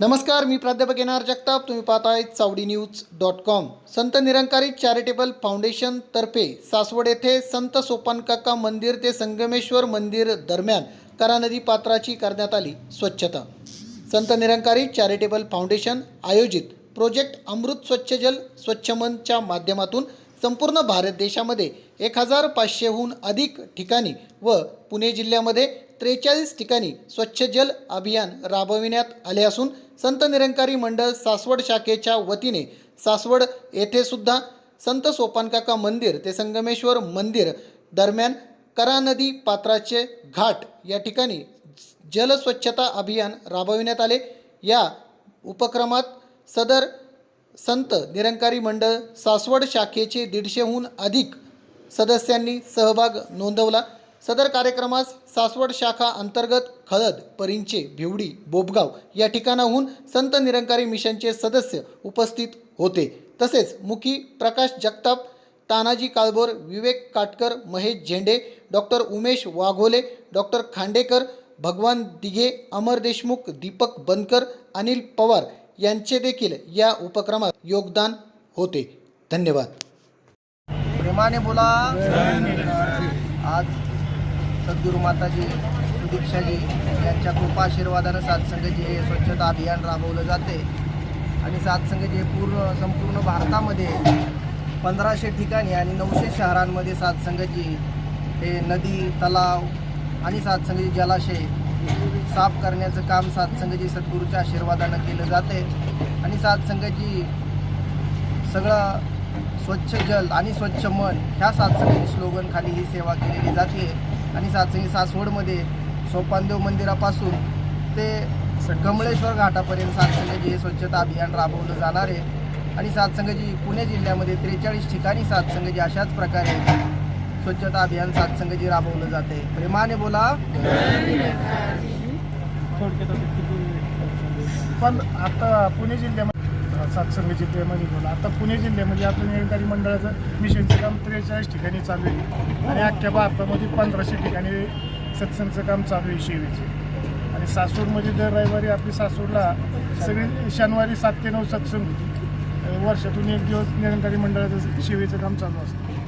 नमस्कार मी प्राध्यापक येणार जगताप. तुम्ही पाहताय चावडी न्यूज डॉट कॉम. संत निरंकारी चॅरिटेबल फाउंडेशन तर्फे सासवड येथे संत सोपानकाका मंदिर ते संगमेश्वर मंदिर दरम्यान करा नदी पात्राची करण्यात आली स्वच्छता. संत निरंकारी चॅरिटेबल फाउंडेशन आयोजित प्रोजेक्ट अमृत स्वच्छ जल स्वच्छ मनच्या माध्यमातून संपूर्ण भारत देशामध्ये एक हजार पाचशेहून अधिक ठिकाणी व पुणे जिल्ह्यामध्ये त्रेचाळीस ठिकाणी स्वच्छ जल अभियान राबविण्यात आले असून संत निरंकारी मंडळ सासवड शाखेच्या वतीने सासवड येथे सुद्धा संत सोपानकाका मंदिर ते संगमेश्वर मंदिर दरम्यान करा नदी पात्राचे घाट या ठिकाणी जलस्वच्छता अभियान राबविण्यात आले. या उपक्रमात सदर संत निरंकारी मंडळ सासवड शाखेचे दीडशेहून अधिक सदस्यांनी सहभाग नोंदवला. सदर कार्यक्रमास सासवड शाखा अंतर्गत खळद परिंचे भिवडी बोबगाव या ठिकाणाहून संत निरंकारी मिशनचे सदस्य उपस्थित होते. तसेच मुखी प्रकाश जगताप तानाजी काळबोर विवेक काटकर महेश झेंडे डॉक्टर उमेश वाघोले डॉक्टर खांडेकर भगवान दिघे अमर देशमुख दीपक बनकर अनिल पवार यांचे देखील या उपक्रमात योगदान होते. धन्यवाद. प्रेमाने बोला. आज सद्गुरू माताजी सुदीक्षाजी यांच्या कृपा आशीर्वादानं सातसंगजी हे स्वच्छता अभियान राबवलं जाते. आणि सातसंगजी हे पूर्ण संपूर्ण भारतामध्ये पंधराशे ठिकाणी आणि नऊशे शहरांमध्ये सातसंगजी हे नदी तलाव आणि सातसंगजी जलाशय साफ करण्याचं काम सातसंगजी सद्गुरूच्या आशीर्वादानं केलं जाते. आणि सातसंगजी सगळं स्वच्छ जल आणि स्वच्छ मन ह्या सातसंगी स्लोगन खाली ही सेवा केलेली जाते. आणि सातसंगी सासवडमध्ये सोपानदेव मंदिरापासून ते कमळेश्वर घाटापर्यंत सातसंगजी हे स्वच्छता अभियान राबवलं जाणार आहे. आणि सातसंगजी पुणे जिल्ह्यामध्ये त्रेचाळीस ठिकाणी सातसंगजी अशाच प्रकारे स्वच्छता अभियान सातसंगजी राबवलं जाते. प्रेमाने बोला. पण आता पुणे जिल्ह्यामध्ये सातसंगची जिल्ह्यामध्ये बोला. आता पुणे जिल्ह्यामध्ये आपलं निरंकारी मंडळाचं मिशनचं काम त्रेचाळीस ठिकाणी चालू आहे. आणि अख्ख्या भारतामध्ये पंधराशे ठिकाणी सत्संगचं काम चालू आहे शेवीचं. आणि सासूरमध्ये दर रविवारी आपली सासूरला सगळी शनिवारी सात ते नऊ सत्संग होती. वर्षातून एक दिवस निरंकारी मंडळाचं शेवीचं काम चालू असतं.